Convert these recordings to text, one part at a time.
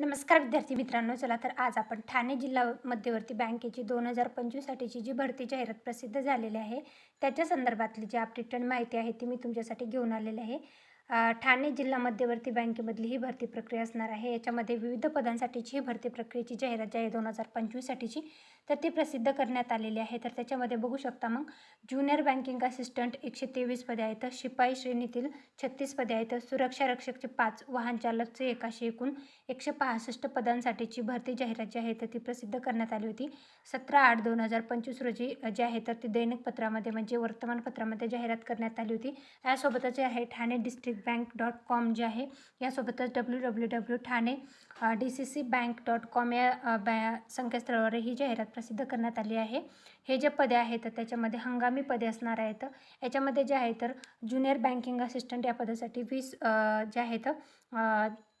नमस्कार विद्यार्थी मित्रांनो चला तर आज आपण ठाणे जिल्हा मध्यवर्ती बँकेची दोन हजार पंचवीससाठीची जी भरती जाहिरात प्रसिद्ध झालेली आहे त्याच्या संदर्भातली जी अपडेटेड माहिती आहे ती मी तुमच्यासाठी घेऊन आलेली आहे. ठाणे जिल्हा मध्यवर्ती बँकेमधली ही भरती प्रक्रिया असणार आहे. याच्यामध्ये विविध पदांसाठीची ही भरती प्रक्रियेची जाहिरात जी आहे दोन हजार पंचवीससाठीची तर ती प्रसिद्ध करण्यात आलेली आहे. तर त्याच्यामध्ये बघू शकता मग ज्युनियर बँकिंग असिस्टंट एकशे तेवीस पदे आहेत शिपाई श्रेणीतील छत्तीस पदे आहेत सुरक्षा रक्षकचे पाच वाहन चालकचे एकाशे एकूण एकशे पासष्ट पदांसाठीची भरती जाहिरात जी आहे तर ती प्रसिद्ध करण्यात आली होती. सतरा आठ दोन हजार पंचवीस रोजी जे आहे तर ती दैनिक पत्रामध्ये म्हणजे वर्तमानपत्रामध्ये जाहिरात करण्यात आली होती. यासोबतच जे आहे Thane district bank dot com जे आहे यासोबतच W W W Thane D C C bank dot com या बॅ संकेतस्थळावर ही जाहिरात प्रसिद्ध करण्यात आली आहे. हे जे पदे आहेत त्याच्यामध्ये हंगामी पदे असणार आहेत. याच्यामध्ये जे आहे तर ज्युनियर बँकिंग असिस्टंट या पदासाठी वीस जे आहेत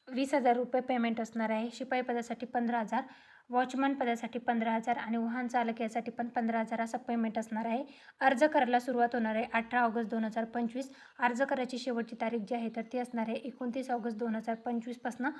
वीस हजार रुपये पेमेंट असणार आहे. शिपाई पदासाठी पंधरा हजार. वॉचमन पदासाठी पंधरा हजार आणि वाहन चालक यासाठी पण पंधरा हजार असा पेमेंट असणार आहे. अर्ज करायला सुरुवात होणार आहे अठरा ऑगस्ट दोन हजार पंचवीस. अर्ज करायची शेवटची तारीख जी आहे तर ती असणार आहे एकोणतीस ऑगस्ट दोन हजार पंचवीसपासनं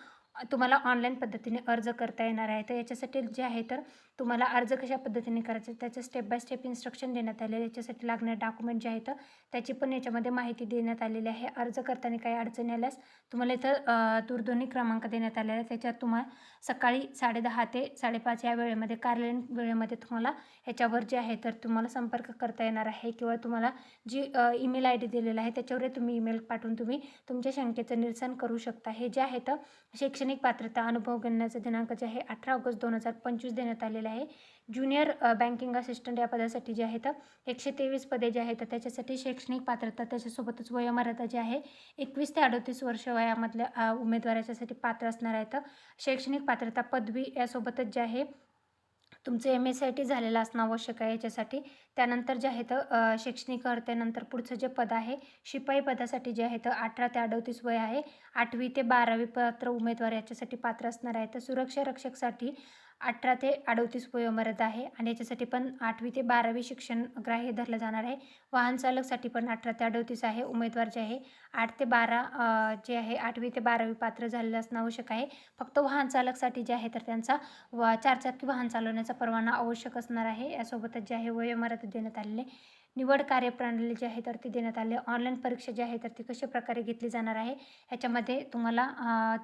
तुम्हाला ऑनलाईन पद्धतीने अर्ज करता येणार आहे. तर याच्यासाठी जे आहे तर तुम्हाला अर्ज कशा पद्धतीने करायचं त्याचं स्टेप बाय स्टेप इन्स्ट्रक्शन देण्यात आले याच्यासाठी लागणारे डॉक्युमेंट जे आहेत त्याची पण याच्यामध्ये माहिती देण्यात आलेली आहे. अर्ज करताना काही अडचणी आल्यास तुम्हाला इथं दूरध्वनी क्रमांक देण्यात आलेला आहे. त्याच्यात तुम्हाला सकाळी साडेदहा ते साडेपाच या वेळेमध्ये कार्यालयीन वेळेमध्ये तुम्हाला ह्याच्यावर जे आहे तर तुम्हाला संपर्क करता येणार आहे किंवा तुम्हाला जी ईमेल आय डी दिलेला आहे त्याच्यावर तुम्ही ईमेल पाठवून तुम्ही तुमच्या शंकेचं निरसन करू शकता. हे जे आहे तर शैक्षणिक पात्रता अनुभव गणण्याचा दिनांक जे आहे अठरा ऑगस्ट दोन हजार पंचवीस देण्यात आलेला आहे. ज्युनियर बँकिंग असिस्टंट या पदासाठी जे आहेत एकशे तेवीस पदे जे आहेत त्याच्यासाठी शैक्षणिक पात्रता त्याच्यासोबतच वयोमर्यादा जी आहे एकवीस ते अडतीस वर्ष वयामधल्या उमेदवाराच्यासाठी उमेदवार याच्यासाठी पात्र असणार आहेत. शैक्षणिक पात्रता पदवी यासोबतच जे आहे तुमचं एम एस आय टी झालेलं असणं आवश्यक आहे याच्यासाठी. त्यानंतर जे आहे तर शैक्षणिक अर्हतेनंतर पुढचं जे पद आहे शिपाई पदासाठी जे आहे तर अठरा ते अडतीस वय आहे. आठवी ते बारावी पात्र उमेदवार याच्यासाठी पात्र असणार आहे तर सुरक्षा रक्षकसाठी अठरा ते अडतीस वयोमर्यादा आहे आणि याच्यासाठी पण आठवी ते बारावी शिक्षण ग्राह्य धरलं जाणार आहे. वाहन चालकसाठी पण अठरा ते अडतीस आहे उमेदवार जे आहे आठ ते बारा जे आहे आठवी ते बारावी पात्र झालेलं असणं आवश्यक आहे. फक्त वाहन चालकसाठी जे आहे तर त्यांचा व चारचाकी वाहन चालवण्याचा परवाना आवश्यक असणार आहे. यासोबतच जे आहे वयोमर्यादा देण्यात आलेले निवड कार्यप्रणाली जी आहे तर ती देण्यात आली ऑनलाईन परीक्षा जी आहे तर ती कशा प्रकारे घेतली जाणार आहे? ह्याच्यामध्ये तुम्हाला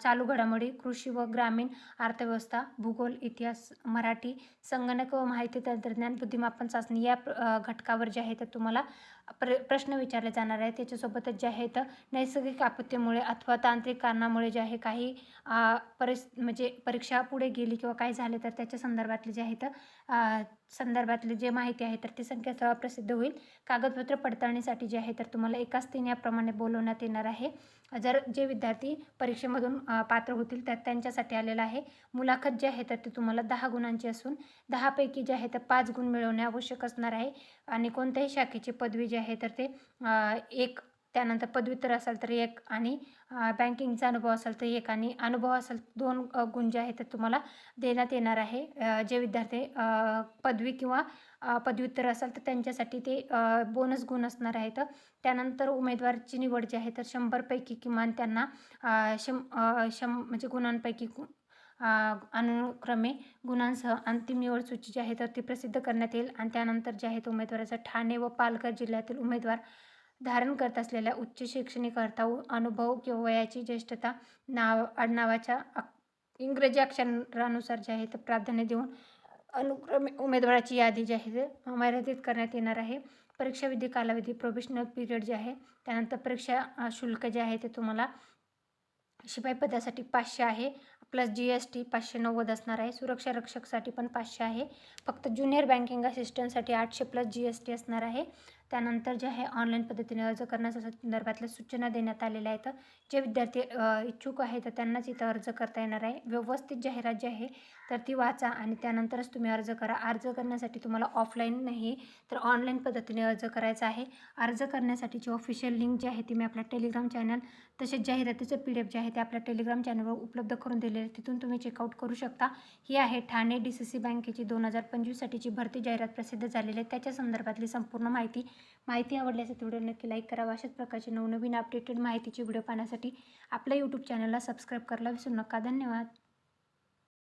चालू घडामोडी कृषी व ग्रामीण अर्थव्यवस्था भूगोल इतिहास मराठी संगणक व माहिती तंत्रज्ञान बुद्धिमापन चाचणी या प्र- घटकावर जे आहे तर तुम्हाला प्र प्रश्न विचारले जाणार आहे त्याच्यासोबतच जे आहे तर नैसर्गिक आपत्तीमुळे अथवा तांत्रिक कारणामुळे जे आहे काही परिस म्हणजे परीक्षा पुढे गेली किंवा काही झाले तर त्याच्या संदर्भातले जे आहे तर संदर्भातली जे माहिती आहे तर ती संकेतस्थळावर प्रसिद्ध होईल. कागदपत्र पडताळणीसाठी जे आहे तर तुम्हाला एकाच तीन याप्रमाणे बोलवण्यात येणार आहे. जर जे विद्यार्थी परीक्षेमधून पात्र होतील तर त्यांच्यासाठी आलेलं आहे. मुलाखत जी आहे तर ती तुम्हाला दहा गुणांची असून दहापैकी जे आहे तर पाच गुण मिळवणे आवश्यक असणार आहे. आणि कोणत्याही शाखेची पदवी जी आहे तर ते एक त्यानंतर पदव्युत्तर असाल तर एक आणि बँकिंगचा अनुभव असेल तर एक आणि अनुभव असेल दोन गुण जे आहेत तर तुम्हाला देण्यात येणार आहे. जे विद्यार्थी पदवी किंवा पदव्युत्तर असेल तर त्यांच्यासाठी ते बोनस गुण असणार आहेत. त्यानंतर उमेदवारची निवड जी आहे तर शंभरपैकी किमान त्यांना शं शं म्हणजे गुणांपैकी अनुक्रमे गुणांसह अंतिम निवड सूची जी आहे तर ती प्रसिद्ध करण्यात येईल. आणि त्यानंतर जे आहे उमेदवाराचं उमेदवाराचा ठाणे व पालघर जिल्ह्यातील उमेदवार धारण करत असलेल्या उच्च शैक्षणिक अर्था अनुभव किंवा वयाची ज्येष्ठता नाव आडनावाच्या इंग्रजी अक्षरानुसार जे आहे ते प्राधान्य देऊन अनुक्रमे उमेदवाराची यादी जी आहे ते मर्यादित करण्यात येणार आहे. परीक्षा विधी कालावधी प्रोबेशनल पिरियड जे आहे त्यानंतर परीक्षा शुल्क जे आहे ते तुम्हाला शिपाई पदासाठी पाचशे आहे. प्लस जी एस टी पाचशे नव्वद असणार आहे. सुरक्षा रक्षकसाठी पण पाचशे आहे. फक्त ज्युनियर बँकिंग असिस्टंटसाठी आठशे प्लस जी एस टी असणार आहे. त्यानंतर जे आहे ऑनलाईन पद्धतीने अर्ज करण्याच्या संदर्भातल्या सूचना देण्यात आलेल्या आहेत. जे विद्यार्थी इच्छुक आहेत तर त्यांनाच इथं अर्ज करता येणार आहे. व्यवस्थित जाहिरात जी आहे तर ती वाचा आणि त्यानंतरच तुम्ही अर्ज करा. अर्ज करण्यासाठी तुम्हाला ऑफलाईन नाही तर ऑनलाईन पद्धतीने अर्ज करायचा आहे. अर्ज करण्यासाठीची ऑफिशियल लिंक जी आहे ती मी आपल्या टेलिग्राम चॅनल तसेच जाहिरातीचं पी डी एफ जे आहे ते आपल्या टेलिग्राम चॅनलवर उपलब्ध करून दिलेले आहे तिथून तुम्ही चेकआउट करू शकता. ही आहे ठाणे डी सी सी बँकेची दोन हजार पंचवीससाठीची भरती जाहिरात प्रसिद्ध झालेली आहे. त्याच्या संदर्भातली संपूर्ण माहिती माहिती आवडल्यास व्हिडिओ नक्की लाईक करावा अशाच प्रकारचे नवनवीन अपडेटेड माहितीची व्हिडिओ पाहण्यासाठी आपल्या यूट्यूब चॅनलला सबस्क्राईब करायला विसरू नका. धन्यवाद.